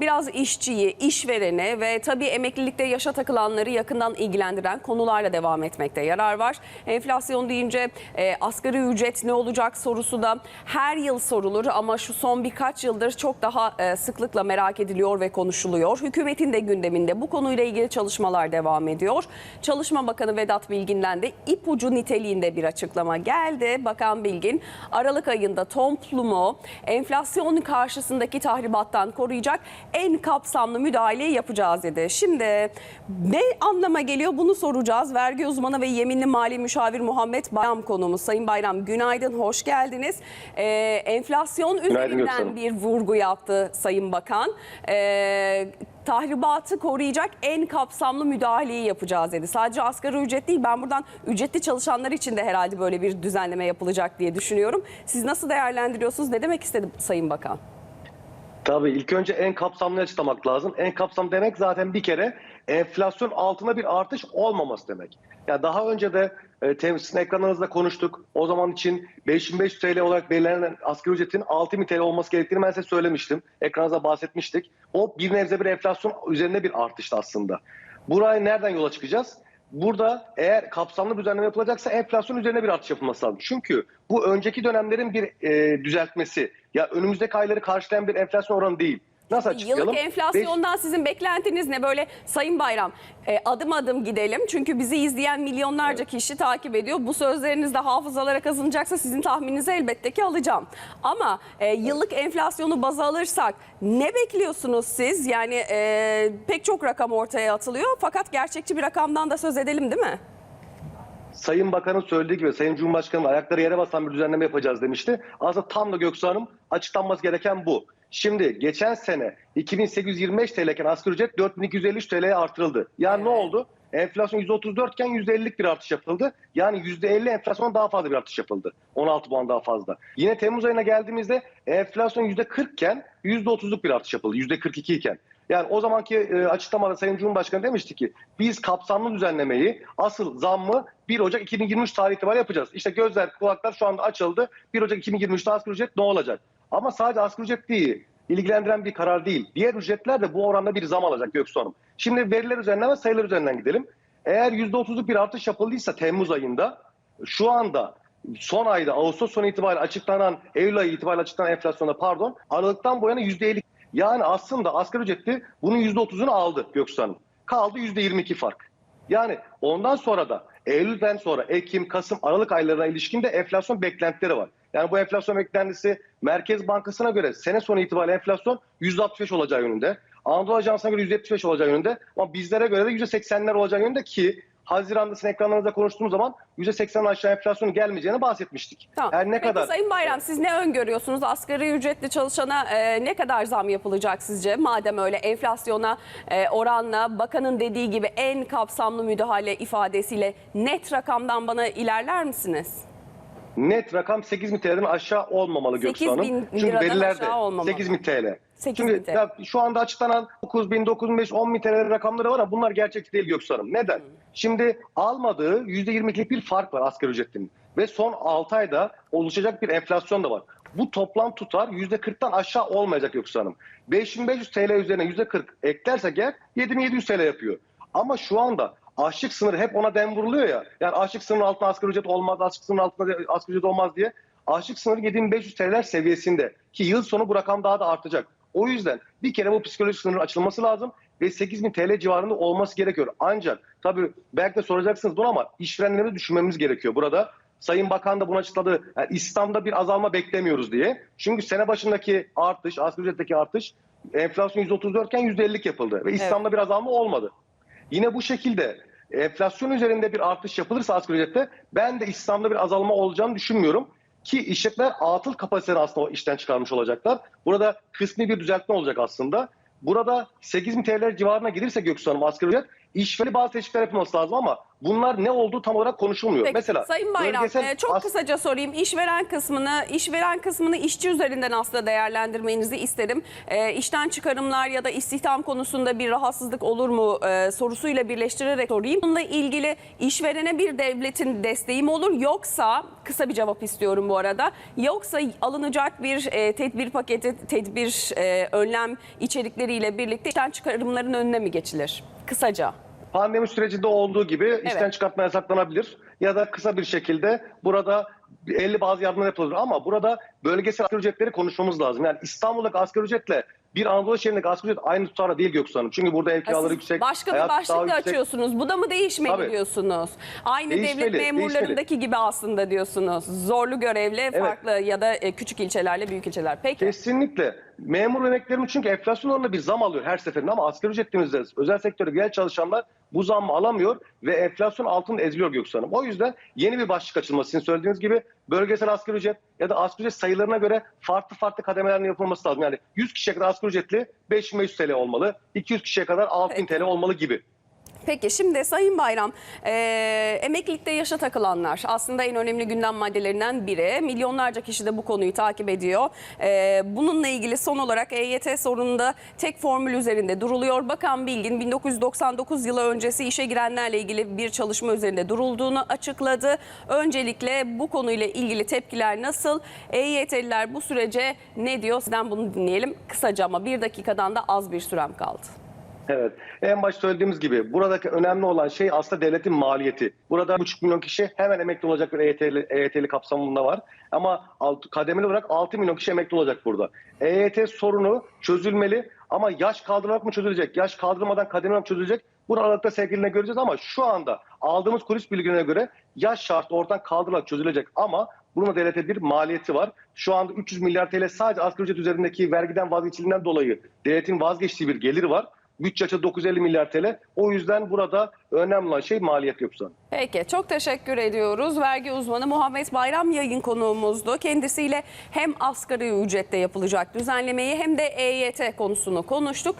Biraz işçiyi, işvereni ve tabii emeklilikte yaşa takılanları yakından ilgilendiren konularla devam etmekte yarar var. Enflasyon deyince e, asgari ücret ne olacak sorusu da her yıl sorulur ama şu son birkaç yıldır çok daha e, sıklıkla merak ediliyor ve konuşuluyor. Hükümetin de gündeminde bu konuyla ilgili çalışmalar devam ediyor. Çalışma Bakanı Vedat Bilgin'den de ipucu niteliğinde bir açıklama geldi. Bakan Bilgin Aralık ayında toplumu enflasyon karşısındaki tahribattan koruyacak en kapsamlı müdahaleyi yapacağız dedi. Şimdi ne anlama geliyor bunu soracağız. Vergi uzmanı ve yeminli mali müşavir Muhammed Bayram konuğumuz. Sayın Bayram günaydın, hoş geldiniz. Ee, enflasyon üzerinden Gökhan'ım. bir vurgu yaptı Sayın Bakan. Ee, tahribatı koruyacak en kapsamlı müdahaleyi yapacağız dedi. Sadece asgari ücret değil ben buradan ücretli çalışanlar için de herhalde böyle bir düzenleme yapılacak diye düşünüyorum. Siz nasıl değerlendiriyorsunuz? Ne demek istedi Sayın Bakan? Tabii ilk önce en kapsamlı açıklamak lazım. En kapsam demek zaten bir kere enflasyon altında bir artış olmaması demek. Ya daha önce de e, sizin ekranınızda konuştuk. O zaman için 5500 TL olarak belirlenen asgari ücretin 6000 TL olması gerektiğini ben size söylemiştim. Ekranınızda bahsetmiştik. O bir nebze bir enflasyon üzerinde bir artıştı aslında. Buraya nereden yola çıkacağız? Burada eğer kapsamlı düzenleme yapılacaksa enflasyon üzerine bir artış yapılması lazım. Çünkü bu önceki dönemlerin bir e, düzeltmesi. Ya önümüzdeki ayları karşılayan bir enflasyon oranı değil. Nasıl açıklayalım? Yıllık enflasyondan sizin beklentiniz ne? Böyle Sayın Bayram e, adım adım gidelim. Çünkü bizi izleyen milyonlarca kişi takip ediyor. Bu sözleriniz de hafızalara kazınacaksa sizin tahmininizi elbette ki alacağım. Ama e, yıllık enflasyonu baz alırsak ne bekliyorsunuz siz? Yani e, pek çok rakam ortaya atılıyor. Fakat gerçekçi bir rakamdan da söz edelim değil mi? Sayın Bakan'ın söylediği gibi Sayın Cumhurbaşkanı ayakları yere basan bir düzenleme yapacağız demişti. Aslında tam da Göksu Hanım açıklanması gereken bu. Şimdi geçen sene 2825 TL iken asgari ücret 4253 TL'ye artırıldı. Yani ne oldu? Enflasyon %34 iken %50'lik bir artış yapıldı. Yani %50 enflasyon daha fazla bir artış yapıldı. 16 puan daha fazla. Yine Temmuz ayına geldiğimizde enflasyon %40 iken %30'luk bir artış yapıldı. %42 iken. Yani o zamanki e, açıklamada Sayın Cumhurbaşkanı demişti ki biz kapsamlı düzenlemeyi asıl zammı 1 Ocak 2023 tarihi itibariyle yapacağız. İşte gözler kulaklar şu anda açıldı. 1 Ocak 2023'te asgari ücret ne olacak? Ama sadece asgari ücret değil ilgilendiren bir karar değil. Diğer ücretler de bu oranda bir zam alacak Göksu Hanım. Şimdi veriler üzerinden ve sayılar üzerinden gidelim. Eğer %30'luk bir artış yapıldıysa Temmuz ayında şu anda son ayda Ağustos sonu itibariyle açıklanan Eylül ayı itibariyle açıklanan enflasyona pardon Aralık'tan bu yana %50 yani aslında asgari ücretli bunun %30'unu aldı Göksu Hanım. Kaldı %22 fark. Yani ondan sonra da Eylül'den sonra Ekim, Kasım, Aralık aylarına ilişkin de enflasyon beklentileri var. Yani bu enflasyon beklentisi Merkez Bankası'na göre sene sonu itibariyle enflasyon %65 olacağı yönünde. Anadolu Ajansı'na göre %75 olacağı yönünde ama bizlere göre de %80'ler olacağı yönünde ki Haziran'da sizin ekranlarınızda konuştuğumuz zaman %80'den aşağı enflasyonun gelmeyeceğini bahsetmiştik. Tamam. Her ne Peki kadar Sayın Bayram siz ne öngörüyorsunuz? Asgari ücretli çalışana e, ne kadar zam yapılacak sizce? Madem öyle enflasyona e, oranla bakanın dediği gibi en kapsamlı müdahale ifadesiyle net rakamdan bana ilerler misiniz? net rakam 8 bin TL'den aşağı olmamalı Göksu 8 Hanım. bin Çünkü aşağı olmamalı. 8 bin TL. 8 Çünkü bin TL. ya şu anda açıklanan 9 bin, 9 bin 500, 10 bin TL rakamları var ama bunlar gerçekçi değil Göksu Hanım. Neden? Şimdi almadığı %22'lik bir fark var asgari ücretin. Ve son 6 ayda oluşacak bir enflasyon da var. Bu toplam tutar %40'tan aşağı olmayacak Göksu Hanım. 5500 TL üzerine %40 eklersek eğer 7700 TL yapıyor. Ama şu anda açlık sınırı hep ona dem vuruluyor ya. Yani açlık sınırının altında asgari ücret olmaz, açlık sınırının altında asgari ücret olmaz diye. Açlık sınırı 7500 TL'ler seviyesinde ki yıl sonu bu rakam daha da artacak. O yüzden bir kere bu psikolojik sınırın açılması lazım ve 8000 TL civarında olması gerekiyor. Ancak tabii belki de soracaksınız bunu ama işverenleri düşünmemiz gerekiyor burada. Sayın Bakan da bunu açıkladı. Yani İslam'da bir azalma beklemiyoruz diye. Çünkü sene başındaki artış, asgari ücretteki artış enflasyon %34 iken %50'lik yapıldı ve İslam'da bir azalma olmadı. Yine bu şekilde enflasyon üzerinde bir artış yapılırsa asgari ücrette ben de İslam'da bir azalma olacağını düşünmüyorum. Ki işletmeler atıl kapasiteni aslında o işten çıkarmış olacaklar. Burada kısmi bir düzeltme olacak aslında. Burada 8 bin TL civarına gelirse Göksu Hanım asgari ücret işveri bazı teşvikler yapılması lazım ama bunlar ne olduğu tam olarak konuşulmuyor. Peki, Mesela Sayın Bayram bölgesel e, çok kısaca sorayım. İşveren kısmını işveren kısmını işçi üzerinden aslında değerlendirmenizi isterim. E, işten çıkarımlar ya da istihdam konusunda bir rahatsızlık olur mu e, sorusuyla birleştirerek sorayım. Bununla ilgili işverene bir devletin desteği mi olur yoksa kısa bir cevap istiyorum bu arada. Yoksa alınacak bir e, tedbir paketi, tedbir e, önlem içerikleriyle birlikte işten çıkarımların önüne mi geçilir? Kısaca. Pandemi sürecinde olduğu gibi işten çıkartma yasaklanabilir ya da kısa bir şekilde burada 50 bazı yardımlar yapılır ama burada bölgesel asgari ücretleri konuşmamız lazım. Yani İstanbul'daki asgari ücretle bir Anadolu şehrindeki asgari ücret aynı tutarda değil Göksu Hanım. Çünkü burada ev kiraları yüksek. Başka bir hayat daha başlık da yüksek. açıyorsunuz. Bu da mı değişmeli Tabii. diyorsunuz? Aynı Değişmeli, devlet memurlarındaki gibi aslında diyorsunuz. Zorlu görevle farklı ya da e, küçük ilçelerle büyük ilçeler. Peki. Kesinlikle. Memur emeklerimiz çünkü enflasyon oranında bir zam alıyor her seferinde ama asgari ücret dediğimizde özel sektörde gelen çalışanlar bu zammı alamıyor ve enflasyon altında eziliyor Göksu Hanım. O yüzden yeni bir başlık açılması sizin söylediğiniz gibi bölgesel asgari ücret ya da asgari ücret sayılarına göre farklı farklı kademelerin yapılması lazım. Yani 100 kişiye kadar asgari ücretli 5500 TL olmalı, 200 kişiye kadar 6000 TL olmalı gibi. Peki şimdi Sayın Bayram, e, emeklilikte yaşa takılanlar aslında en önemli gündem maddelerinden biri. Milyonlarca kişi de bu konuyu takip ediyor. E, bununla ilgili son olarak EYT sorununda tek formül üzerinde duruluyor. Bakan Bilgin 1999 yılı öncesi işe girenlerle ilgili bir çalışma üzerinde durulduğunu açıkladı. Öncelikle bu konuyla ilgili tepkiler nasıl? EYT'liler bu sürece ne diyor? Sizden bunu dinleyelim kısaca ama bir dakikadan da az bir sürem kaldı. Evet. En başta söylediğimiz gibi buradaki önemli olan şey aslında devletin maliyeti. Burada 1,5 milyon kişi hemen emekli olacak bir EYT'li, EYT'li kapsamında var. Ama alt, kademeli olarak 6 milyon kişi emekli olacak burada. EYT sorunu çözülmeli ama yaş kaldırılarak mı çözülecek? Yaş kaldırmadan kademeli olarak çözülecek? Bunu aralıkta sevgiline göreceğiz ama şu anda aldığımız kulis bilgilerine göre yaş şartı oradan kaldırılarak çözülecek ama bunun devlete bir maliyeti var. Şu anda 300 milyar TL sadece asgari ücret üzerindeki vergiden vazgeçildiğinden dolayı devletin vazgeçtiği bir gelir var. Bütçe açığı 950 milyar TL. O yüzden burada önemli olan şey maliyet yoksa. Peki çok teşekkür ediyoruz. Vergi uzmanı Muhammed Bayram yayın konuğumuzdu. Kendisiyle hem asgari ücrette yapılacak düzenlemeyi hem de EYT konusunu konuştuk.